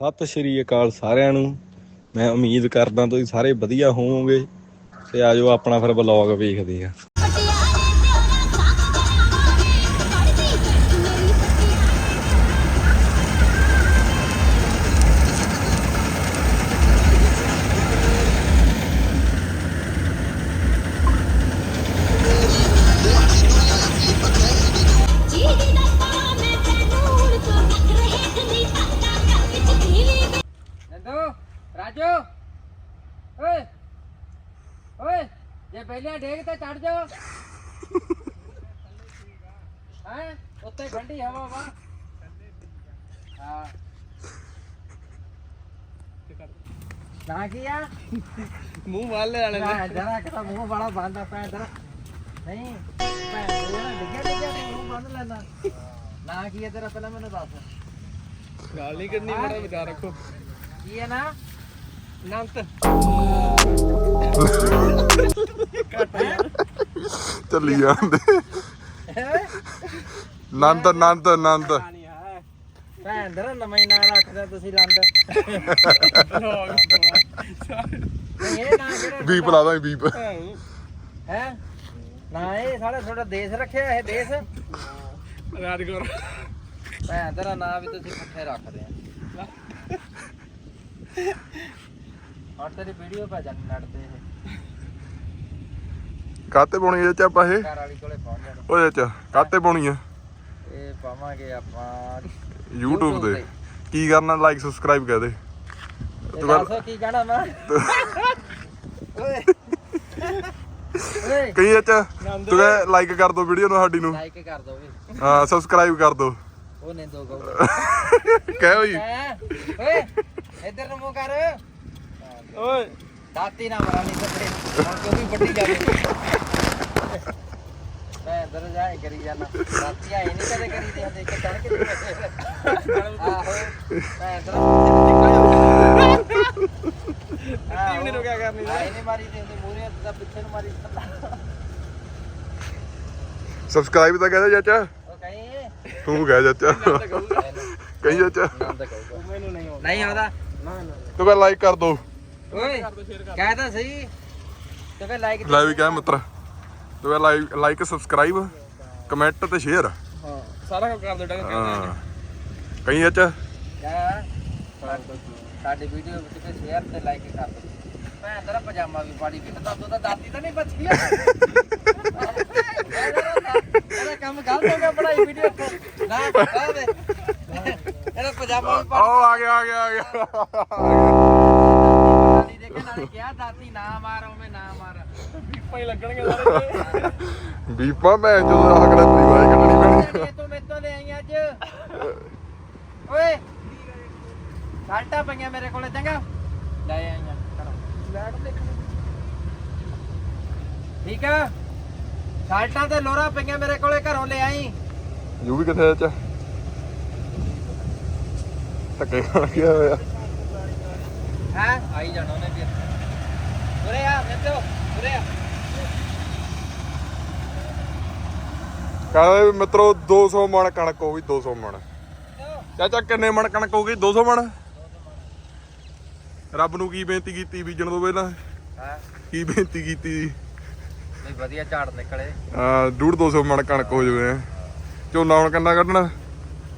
ਸਤਿ ਸ਼੍ਰੀ ਅਕਾਲ ਸਾਰਿਆਂ ਨੂੰ। ਮੈਂ ਉਮੀਦ ਕਰਦਾ ਤੁਸੀਂ ਸਾਰੇ ਵਧੀਆ ਹੋਵੋਗੇ ਤੇ ਆਜੋ ਆਪਣਾ ਫਿਰ ਵਲੌਗ ਵੇਖਦੇ ਆ ਪਹਿਲਾਂ ਡੇਗ ਤੇ ਚੜ ਜਾ ਹਾਂ? ਉੱਤੇ ਠੰਡੀ ਹਵਾ ਵਾ। ਹਾਂ। ਨਾ ਕੀ ਆ? ਮੂੰਹ ਵਾਲੇ ਵਾਲੇ ਮੈਂ ਜਰਾ ਕਿਤਾ ਮੂੰਹ ਵਾਲਾ ਬੰਦ ਆ ਪੈ ਜਰਾ। ਨਹੀਂ ਮੈਂ ਜਰਾ ਡਿੱਗਿਆ ਡਿੱਗਿਆ ਮੂੰਹ ਬੰਦ ਲੈਣਾ ਨਾ ਕੀ ਹੈ ਤੇਰਾ ਪਹਿਲਾਂ ਮੈਨੂੰ ਦੱਸ। ਗਾਲ ਨਹੀਂ ਕਰਨੀ ਬੜਾ ਵਿਚਾਰ ਰੱਖੋ। ਕੀ ਹੈ ਨਾ? ਨੰਤ। ਚੱਲੀ ਜਾਂਦੇ। ਨੰਦ ਨੰਦ ਨੰਦ। ਨਹੀਂ ਹੈ। ਭੈਣ ਦਾ ਨਵਾਂ ਹੀ ਨਾਂ ਰੱਖਦਾ ਤੁਸੀਂ ਲੰਡ ਲੋਗ ਨਹੀਂ ਇਹ ਨਾਂ ਕਿਹੜਾ ਬੀਪ ਲਾ ਦਾਂ ਬੀਪ। ਹੈ। ਨਾ ਇਹ ਸਾਡਾ ਤੁਹਾਡਾ ਦੇਸ਼ ਰੱਖਿਆ ਇਹ ਦੇਸ਼? ਰਾਜਗੁਰ ਭੈਣ ਤੇਰਾ ਨਾਂ ਵੀ ਤੁਸੀਂ ਪੁੱਠੇ ਰੱਖਦੇ ਆ ਹੁਣ ਤੇਰੀ ਵੀਡੀਓ ਪਾ ਜਾਣੀ ਤੇ ਇਹ। ਕਾਤੇ ਪਾਉਣੀ ਇਹ ਚ ਆਪਾਂ ਇਹ? ਘਰ ਵਾਲੀ ਕੋਲੇ ਪਹੁੰਚ ਜਾਣਾ। ਓਏ ਚ ਕਾਤੇ ਪਾਉਣੀ ਆ? ਇਹ ਪਾਵਾਂਗੇ ਆਪਾਂ YouTube ਤੇ। ਕੀ ਕਰਨਾ ਲਾਈਕ ਸਬਸਕ੍ਰਾਈਬ ਕਰ ਦੇ। ਤੂੰ ਦੱਸੋ ਕੀ ਕਹਿਣਾ ਮੈਂ? ਓਏ। ਓਏ। ਕਈ ਇਹ ਚ। ਤੂੰ ਲਾਈਕ ਕਰ ਦੋ ਵੀਡੀਓ ਨੂੰ ਸਾਡੀ ਨੂੰ। ਲਾਈਕ ਕਰ ਦੋ ਵੀ। ਹਾਂ ਸਬਸਕ੍ਰਾਈਬ ਕਰ ਦੋ। ਉਹ ਨੇ ਦੋ ਕਹਿ ਓਏ। ਹੈਂ? ਓਏ ਇੱਧਰ ਨੂੰ ਮੂੰਹ ਕਰ। ਓਏ। ਦਾਤੀ ਨਾ ਮਰਾਨੀ ਸੱਤੇ ਹੁਣ ਕਿਉਂ ਵੀ ਵੱਡੀ ਜਾਵੇ ਮੈਂ ਅੰਦਰ ਜਾਏ ਕਰੀ ਜਾਣਾ। ਦਾਤੀ ਆਏ ਨਹੀਂ ਕਦੇ ਕਰੀ ਦੇ ਹੁੰਦੇ ਕੇ ਆਹੋ ਮੈਂ ਅੰਦਰ ਟੀਮ ਨੇ ਰੁਕਿਆ ਕਰਨੀ ਆਏ ਨਹੀਂ ਮਾਰੀ ਤੇ ਹੁੰਦੇ ਮੂਰੇ ਤਾਂ ਪਿੱਛੇ ਨੂੰ ਮਾਰੀ ਸਬਸਕ੍ਰਾਈਬ ਤਾਂ ਕਹਿ ਦੇ ਚਾਚਾ। ਉਹ ਕਹੀਂ? ਤੂੰ ਕਹਿ ਚਾਚਾ। ਕਹੀ ਚਾਚਾ। ਮੈਨੂੰ ਨਹੀਂ ਆਉਂਦਾ। ਨਹੀਂ ਆਉਂਦਾ। ਨਾ ਨਾ। ਤੂੰ ਕਹਿ ਲਾਈਕ ਕਰ ਦੋ। ਓਏ ਕਹਿ ਤਾਂ ਸਹੀ। ਤੇ ਫੇ ਲਾਈਕ ਲੈ ਵੀ ਕਹਿ ਮਿੱਤਰ। ਤੂੰ ਲਾਈਕ ਲਾਈਕ ਸਬਸਕ੍ਰਾਈਬ ਕਮੈਂਟ ਤੇ ਸ਼ੇਅਰ ਹਾਂ ਸਾਰਾ ਕੁਝ ਕਰ ਦੇ ਡੰਗ ਹਾਂ। ਕਹੀ ਚਾਚਾ ਸਾਡੀ ਵੀਡੀਓ ਵਿੱਚ ਤੇ ਸ਼ੇਅਰ ਤੇ ਲਾਈਕ ਕਰ ਦਿਓ। ਭੈਣ ਤੇਰਾ ਪਜਾਮਾ ਵੀ ਪਾੜੀ ਵੀ ਤਾਂ ਤੂੰ ਤਾਂ ਦਾਤੀ ਤਾਂ ਨਹੀਂ ਬਚੀ ਇਹਦਾ ਕੰਮ ਗਲਤ ਹੋ ਗਿਆ ਬਣਾਈ ਵੀਡੀਓ ਤੋਂ। ਨਾ ਦੇ। ਇਹਦਾ ਪਜਾਮਾ ਵੀ ਪਾੜੀ। ਓ ਆ ਗਿਆ ਆ ਗਿਆ ਆ ਗਿਆ। ਨਾਲੇ ਕਿਹਾ ਦਾਤੀ ਨਾ ਮਾਰ ਓਵੇਂ ਨਾ ਮਾਰ। ਪਈ ਲੱਗਣਗੇ ਸਾਰੇ ਬੀਪਾ ਮੈਂ ਜਦੋਂ ਆਖੜਾ ਪਰਿਵਾਰ ਕੱਢਣੀ ਪੈਣੀ। ਤੂੰ ਮੇਤੋਂ ਲੈ ਆਈ ਅੱਜ। ਓਏ ਸਾਲਟਾ ਪਈਆਂ ਮੇਰੇ ਕੋਲੇ ਚੰਗਾ। ਲੈ ਆਈਆਂ ਲੈਟ ਠੀਕ ਆ? ਸਾਲਟਾਂ ਤੇ ਲੋਰਾ ਪਈਆਂ ਮੇਰੇ ਕੋਲੇ ਘਰੋਂ ਲੈ ਆਈ। ਯੂ ਵੀ ਕਿੱਥੇ ਚਾਚਾ ਧੱਕੇ ਖਾਣ ਗਿਆ ਹੋਇਆ। ਹੈ? ਆਈ ਜਾਣਾ ਉਹਨੇ ਫਿਰ ਉਰੇ ਆ ਮੇਤੋ ਉਰੇ ਆ। ਕਹਿੰਦਾ ਵੀ ਮਿੱਤਰੋ 200 ਮਣ ਕਣਕ ਹੋ ਗਈ 200 ਮਣ। ਚਾਚਾ ਕਿੰਨੇ ਮਣ ਕਣਕ ਹੋ ਗਈ 200 ਮਣ? ਰੱਬ ਨੂੰ ਕੀ ਬੇਨਤੀ ਕੀਤੀ ਬੀਜਣ ਤੋਂ ਪਹਿਲਾਂ? ਹਾਂ? ਕੀ ਬੇਨਤੀ ਕੀਤੀ? ਨਹੀਂ ਵਧੀਆ ਝਾੜ ਨਿਕਲੇ। ਆ ਡੂਢ 200 ਮਣ ਕਣਕ ਹੋ ਜਾਵੇ ਝੋਨਾ ਹੁਣ ਕਿੰਨਾ ਕੱਢਣਾ?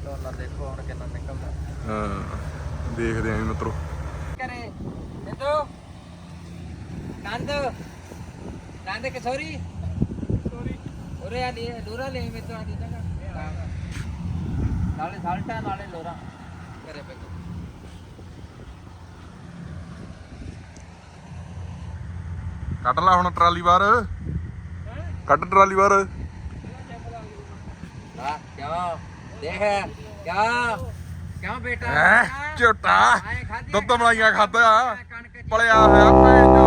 ਝੋਨਾ ਦੇਖੋ ਹੁਣ ਕਿੰਨਾ ਨਿਕਲਦਾ। ਹਾਂ ਦੇਖਦੇ ਆਂ ਮਿੱਤਰੋ। ਮੇਤੋ ਨੰਦ ਨੰਦ ਕਿਸ਼ੋਰੀ ਉਰੇ ਆ ਲਈ ਲੋਰਾ ਲੈ ਮੇਤੋ ਆ ਦੀ ਨਾਲੇ ਸਾਲਟਾ ਨਾਲੇ ਲੋਰਾ ਕਰੇ ਪੈ ਕੱਢ ਲੈ ਹੁਣ ਟਰਾਲੀ ਬਾਹਰ ਕੱਢ ਟਰਾਲੀ ਬਾਹਰ ਹਾਂ ਕਿਉਂ ਦੇਖ ਕਿਉਂ ਕਿਉਂ ਬੇਟਾ? ਹੈ? ਝੋਟਾ ਦੁੱਧ ਮਲਾਈਆਂ ਖਾਦਾ ਪਲਿਆ ਹੋਇਆ ਭੈਣ ਚੋ।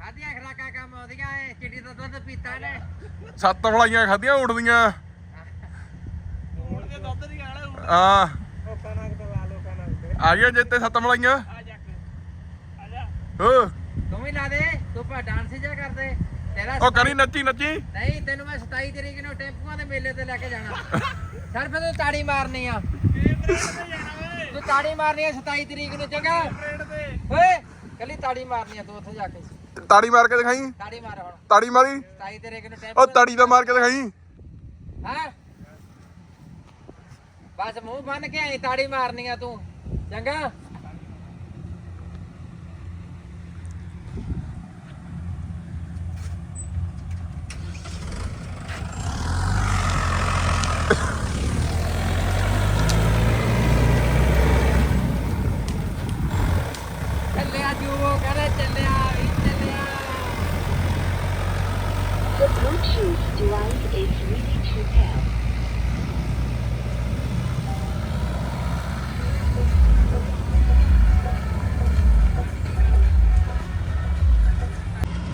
ਖਾਧੀਆਂ ਖਰਾਕਾਂ ਕੰਮ ਆਉਂਦੀਆਂ ਏ ਚਿੜੀ ਦਾ ਦੁੱਧ ਪੀਤਾ ਨੇ। ਸੱਤ ਮਲਾਈਆਂ ਹੁਣ ਤੇ ਦੁੱਧ ਦੀ ਗਾਲ ਹੁਣ ਹਾਂ ਕਣਕ ਤੇ ਆ ਗਿਆ ਜਿੱਤੇ ਸੱਤ ਮਲਾਈਆਂ ਆ ਜਾ। ਆ ਜਾ। ਹੋ। ਤੂੰ ਵੀ ਲਾ ਦੇ ਤੂੰ ਭਾ ਡਾਂਸ ਜਿਆ ਕਰ ਦੇ। ਤੇਰਾ ਉਹ ਕਰੀ ਨੱਚੀ ਨੱਚੀ। ਨਹੀਂ ਤੈਨੂੰ ਮੈਂ 27 ਤਰੀਕ ਨੂੰ ਟੈਂਪੂਆਂ ਦੇ ਮੇਲੇ ਤੇ ਲੈ ਕੇ ਜਾਣਾ। ਸਿਰਫ ਤੂੰ ਤਾੜੀ ਮਾਰਨੀ ਆ। ਤੇ ਤਾੜੀ ਮਾਰਨੀ ਹੈ 27 ਤਰੀਕ ਨੂੰ ਚੰਗਾ। ਓਏ ਕੱਲੀ ਤਾੜੀ ਮਾਰਨੀ ਹੈ ਤੂੰ ਉੱਥੇ ਜਾ ਕੇ। ਤਾੜੀ ਮਾਰ ਕੇ ਦਿਖਾਈ। ਤਾੜੀ ਮਾਰ ਹੁਣ। ਤਾੜੀ ਮਾਰੀ। 27 ਤਰੀਕ ਨੂੰ ਟਾਈਮ ਉਹ ਤਾੜੀ ਤਾਂ ਮਾਰ ਕੇ ਦਿਖਾਈ। ਹਾਂ। ਬਸ ਮੂੰਹ ਬੰਨ ਕੇ ਆਈ ਤਾੜੀ ਮਾਰਨੀ ਆ ਤੂੰ। ਚੰਗਾ।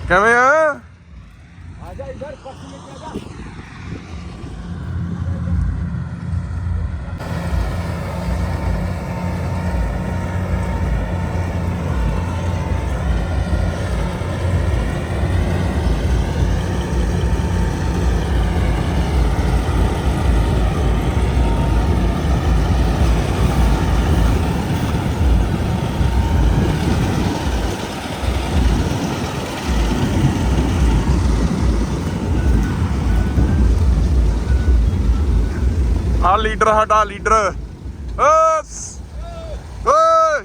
Come here. ਆ ਲੀਡਰ ਸਾਡਾ ਲੀਡਰ। ਓਸ! ਓਏ!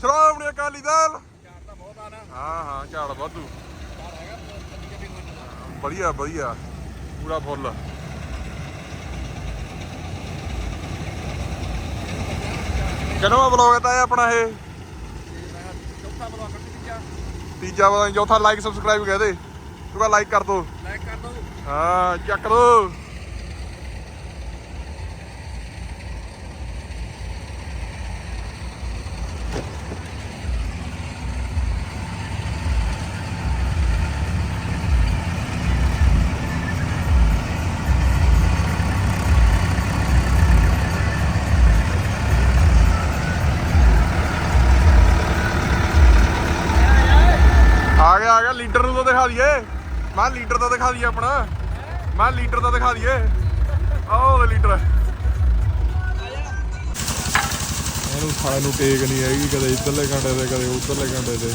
ਸ਼੍ਰੋਮਣੀ ਅਕਾਲੀ ਦਲ। ਹਾਂ ਹਾਂ ਝਾੜ ਵਾਧੂ। ਵਧੀਆ ਵਧੀਆ। ਪੂਰਾ ਫੁੱਲ। ਕਿਹੜਾ ਬਲੌਗ ਤਾਂ ਇਹ ਆਪਣਾ ਇਹ? ਚੌਥਾ ਬਲੌਗ ਤੀਜਾ ਤੀਜਾ ਚੌਥਾ ਲਾਈਕ ਸਬਸਕ੍ਰਾਈਬ ਕਹਿ ਦੇ। ਤੂੰ ਲਾਈਕ ਕਰ ਦੋ। ਲਾਈਕ ਕਰ ਦੋ। ਹਾਂ ਚੱਕ ਦੋ ਆ ਗਿਆ ਆ ਗਿਆ ਲੀਡਰ ਨੂੰ ਤਾਂ ਦਿਖਾ ਦਈਏ। ਮੈਂ ਲੀਡਰ ਦਾ ਦਿਖਾ ਦਈਏ ਆਪਣਾ। ਮੈਂ ਲੀਡਰ ਦਾ ਦਿਖਾ ਦਈਏ। ਆਹ ਉਹ ਲੀਡਰ ਇਹਨੂੰ ਸਾਲੇ ਨੂੰ ਟੇਕ ਨਹੀਂ ਹੈਗੀ, ਕਦੇ ਇੱਧਰਲੇ ਘੰਟੇ ਤੇ, ਕਦੇ ਉੱਧਰਲੇ ਘੰਟੇ ਤੇ।